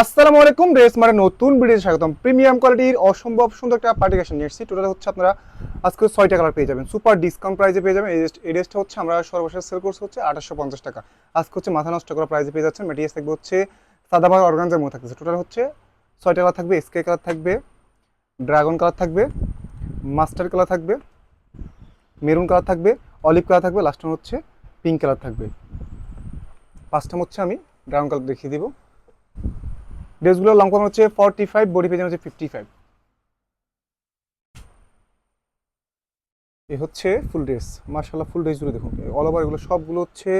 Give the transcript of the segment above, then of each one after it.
আসসালামু আলাইকুম ড্রেস মানে নতুন ভিডিওতে স্বাগতম। প্রিমিয়াম কোয়ালিটির অসম্ভব সুন্দর একটা পার্টি কালেকশন নিয়ে এসেছি। টোটাল হচ্ছে আপনারা আজকে ছয়টা কালার পেয়ে যাবেন। সুপার ডিসকাউন্ট প্রাইসে পেয়ে যাবেন। এই ড্রেসটা হচ্ছে আমরা সর্বশেষ সেল করছি হচ্ছে আঠাশশো পঞ্চাশ টাকা। আজকে হচ্ছে মাথা নষ্ট করা প্রাইসে পেয়ে যাচ্ছেন। মেটেরিয়ালস থাকবে হচ্ছে সাদাবাগ অর্গানজার মধ্যে থাকতেছে। টোটাল হচ্ছে ছয়টা কালার থাকবে। স্কে কালার থাকবে ড্রাগন কালার থাকবে মাস্টার কালার থাকবে মেরুন কালার থাকবে অলিভ কালার থাকবে লাস্ট হচ্ছে পিঙ্ক কালার থাকবে। পাঁচটা হচ্ছে আমি ড্রাগন কালার দেখিয়ে দিব। ড্রেসগুলোর লং হচ্ছে ফর্টি ফাইভ বডি পেজেন হচ্ছে ফিফটি ফাইভ এ হচ্ছে ফুল ড্রেস মার্শাল্লাহ ফুল ড্রেসগুলো দেখুন। অল ওভার এগুলো সবগুলো হচ্ছে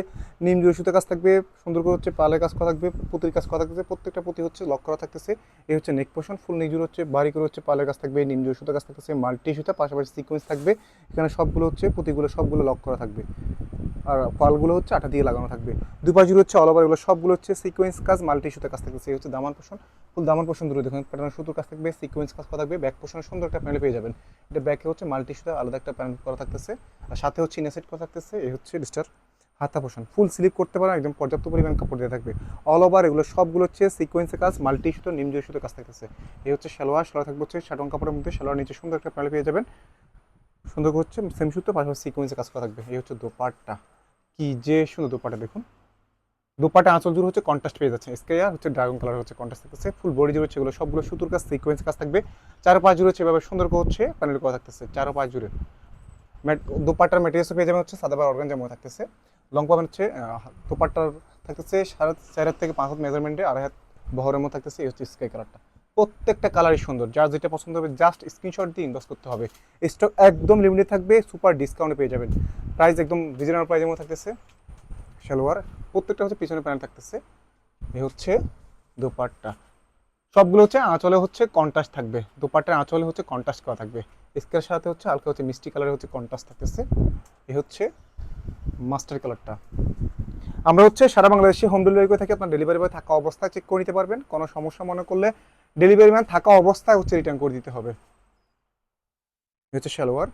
নিম সুতো কাজ থাকবে, সুন্দর করে হচ্ছে পালের কাজ করা থাকবে পুতির কাজ করা থাকতেছে, প্রত্যেকটা পুঁতি হচ্ছে লক করা থাকতেছে। এই হচ্ছে নেক পোর্শন ফুল নেক জুড়ে হচ্ছে বাড়ি করে হচ্ছে পালের কাজ থাকবে, নিম সুতো কাজ থাকতেছে মাল্টি সুতা পাশাপাশি সিকোয়েন্স থাকবে। এখানে সবগুলো হচ্ছে পুঁতিগুলো সবগুলো লক করা থাকবে। আর পালগুলো হচ্ছে আটা দিয়ে লাগানো থাকবে। দুপাশ জুড়ে হচ্ছে অল ওভার এগুলো সবগুলো হচ্ছে সিকোয়েন্স কাজ মাল্টি সুতো কাজ থাকতেছে এই হচ্ছে দামান পোষণ। ফুল দামান পোষণ দূরে দেখুন প্যাটার্ন সুতোর কাজ থাকবে সিকোয়েন্স কাজ করা থাকবে ব্যাক পোষণের সুন্দর একটা প্যানেল পেয়ে যাবেন। এটা ব্যাকে হচ্ছে মাল্টি সুতো আলাদা একটা প্যানেল করা থাকতেছে। আর সাথে হচ্ছে ইনাসেট করা থাকতেছে, এই হচ্ছে ডিস্টার হাতা পোষণ। ফুল স্লিপ করতে পারেন, একদম পর্যাপ্ত পরিমাণ কাপড় দিয়ে থাকবে। অল ওভার এগুলো সবগুলো হচ্ছে সিকোয়েন্সের কাজ মাল্টি সুতো নিমজয় সুতো কাজ থাকতেছে। এই হচ্ছে সালোয়ার সালোয়ার থাকবে হচ্ছে শাটন কাপড়ের মধ্যে। সালোয়ার নিচে সুন্দর একটা প্যানেল পেয়ে যাবেন। সুন্দর হচ্ছে সেম সুতো পাশাপাশি সিকোয়েন্সে কাজ করা থাকবে। এই হচ্ছে দোপাট্টা। কি যে সুন্দর দোপাটা দেখুন। দোপাটা আঁচল জুড়ে হচ্ছে কন্ট্রাস্ট পেয়ে যাচ্ছে। স্কেয়ার হচ্ছে ড্রাগন কালার হচ্ছে কন্ট্রাস্ট থাকতেছে। ফুল বডি জুড়ে হচ্ছে এগুলো সবগুলো সুতোর কাজ সিকোয়েন্স কাজ থাকবে। চার পাঁচ জুড়ে হচ্ছে এভাবে সুন্দর করে হচ্ছে প্যানেল করা থাকতেছে চার পাঁচ জুড়ে দুপাটার মেটেরিয়ালসও পেয়ে যাবেন হচ্ছে সাদাবার অর্গানজার মধ্যে থাকতেছে। লং পাবেন হচ্ছে আহ, দোপাট্টার থাকতেছে সাড়ে চার হাত থেকে পাঁচ হাত মেজারমেন্টে আড়াই হাত বহরের মধ্যে থাকতেছে এই হচ্ছে স্কাই কালারটা প্রত্যেকটা কালারই সুন্দর। যার যেটা পছন্দ হবে জাস্ট স্ক্রিনশট দিয়ে ইনভেস্ট করতে হবে। স্টক একদম লিমিটেড থাকবে সুপার ডিসকাউন্টে পেয়ে যাবেন। প্রাইস একদম রিজনেবল প্রাইসের মধ্যে থাকতেছে। সালোয়ার, প্রত্যেকটা হচ্ছে পিছনে প্যান্ট থাকতেছে। এ হচ্ছে দোপাট্টা। সবগুলো হচ্ছে আঁচলে হচ্ছে কন্ট্রাস্ট থাকবে। দোপাট্টার আঁচলে হচ্ছে কন্ট্রাস্ট করা থাকবে। স্কের সাথে হচ্ছে হালকা হচ্ছে মিষ্টি কালারের হচ্ছে কন্ট্রাস্ট থাকতেছে। এ হচ্ছে মাস্টার কালারটা আমরা হচ্ছে সারা বাংলাদেশে হোম ডেলিভারি করে থাকি, আপনার ডেলিভারি বয় থাকা অবস্থায় চেক করে নিতে পারবেন। কোনো সমস্যা মনে করলে ডেলিভারি ম্যান থাকা অবস্থায় হচ্ছে রিটার্ন করে দিতে হবে। হচ্ছে সালোয়ার।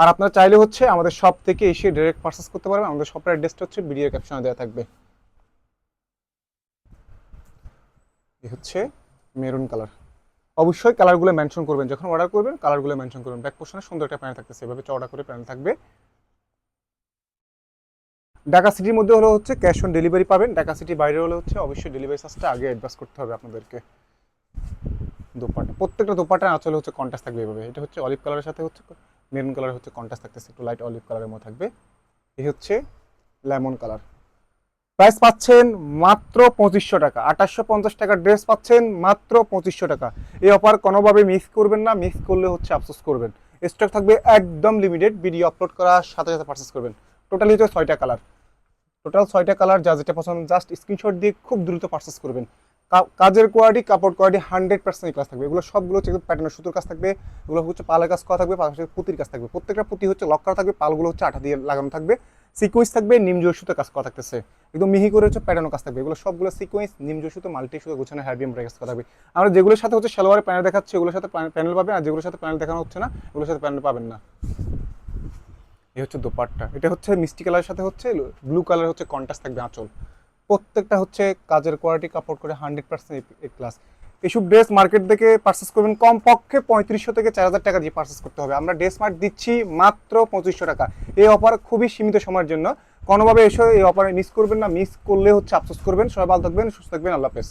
আর আপনারা চাইলে হচ্ছে আমাদের শপ থেকে এসে ডাইরেক্ট পারচেস করতে পারবেন। আমাদের শপের অ্যাড্রেসটা হচ্ছে ভিডিও ক্যাপশনে দেওয়া থাকবে। হচ্ছে মেরুন কালার অবশ্যই কালারগুলো মেনশন করবেন। যখন অর্ডার করবেন কালারগুলো মেনশন করবেন। ব্যাক পোর্শনে সুন্দর একটা প্যানেল থাকতেছে। এভাবে চওড়া করে প্যানেল থাকবে। ঢাকা সিটির মধ্যে হলো হচ্ছে ক্যাশ অন ডেলিভারি পাবেন। ঢাকা সিটি বাইরে হলে হচ্ছে অবশ্যই ডেলিভারি চার্জটা আগে অ্যাডভান্স করতে হবে আপনাদেরকে। দোপাটা প্রত্যেকটা দোপাটার আঁচলে হচ্ছে কন্ট্রাস্ট থাকবে এভাবে। এটা হচ্ছে অলিভ কালারের সাথে হচ্ছে মেরুন কালার হচ্ছে কন্ট্রাস্ট থাকতেছে, একটু লাইট অলিভ কালারের মধ্যে থাকবে। এই হচ্ছে লেমন কালার প্রাইস পাচ্ছেন মাত্র পঁচিশশো টাকা। আঠাশশো পঞ্চাশ টাকার ড্রেস পাচ্ছেন মাত্র পঁচিশশো টাকা। এই অফার কোনোভাবে মিস করবেন না মিস করলে হচ্ছে আফসোস করবেন। স্টক থাকবে একদম লিমিটেড ভিডিও আপলোড করার সাথে সাথে পারচেস করবেন। টোটালি হচ্ছে ছয়টা কালার টোটাল ছয়টা কালার যা যেটা পছন্দ জাস্ট স্ক্রিনশট দিয়ে খুব দ্রুত পারচেস করবেন। কাজের কোয়ালিটি কাপড় কোয়ালিটি হান্ড্রেড পার্সেন্ট ক্লাস থাকবে। এগুলো সবগুলো হচ্ছে প্যাটার্নের সুতোর কাজ থাকবে, এগুলো হচ্ছে পালের কাজ করা থাকবে, পাশাপাশি পুতির কাজ থাকবে। প্রত্যেকটা পুঁতি হচ্ছে লক করা থাকবে, পালগুলো হচ্ছে আঠা দিয়ে লাগানো থাকবে। সিকোয়েন্স থাকবে নিমজোর সুতো কাজ করা থাকতেছে। একদম মিহি করে হচ্ছে প্যাটার্নও কাজ থাকবে। এগুলো সবগুলো সিকোয়েন্স নিমজোর সুতো, মাল্টি সুতো, গোছানো হ্যারবিয়াম কাজ করা থাকবে। আমরা যেগুলোর সাথে হচ্ছে সালোয়ারের প্যানেল দেখাচ্ছি ওগুলোর সাথে প্যানেল পাবেন, আর যেগুলোর সাথে প্যানেল দেখানো হচ্ছে না ওগুলোর সাথে প্যানেল পাবেন না। এই হচ্ছে দোপাট্টা। এটা হচ্ছে মিষ্টি কালারের সাথে হচ্ছে ব্লু কালার হচ্ছে কন্ট্রাস্ট থাকবে আঁচল। প্রত্যেকটা হচ্ছে কাজের কোয়ালিটি কাপড় করে হান্ড্রেড পার্সেন্ট এ ক্লাস এইসব ড্রেস মার্কেট থেকে পার্চেস করবেন কমপক্ষে পঁয়ত্রিশশো থেকে চার হাজার টাকা দিয়ে পার্চেস করতে হবে। আমরা ড্রেস মার্ট দিচ্ছি মাত্র পঁচিশশো টাকা। এই অফার খুবই সীমিত সময়ের জন্য। কোনোভাবে এসে এই অফারে মিস করবেন না মিস করলে হচ্ছে আফসোস করবেন। সবাই ভালো থাকবেন, সুস্থ থাকবেন। আল্লাহ হাফেজ।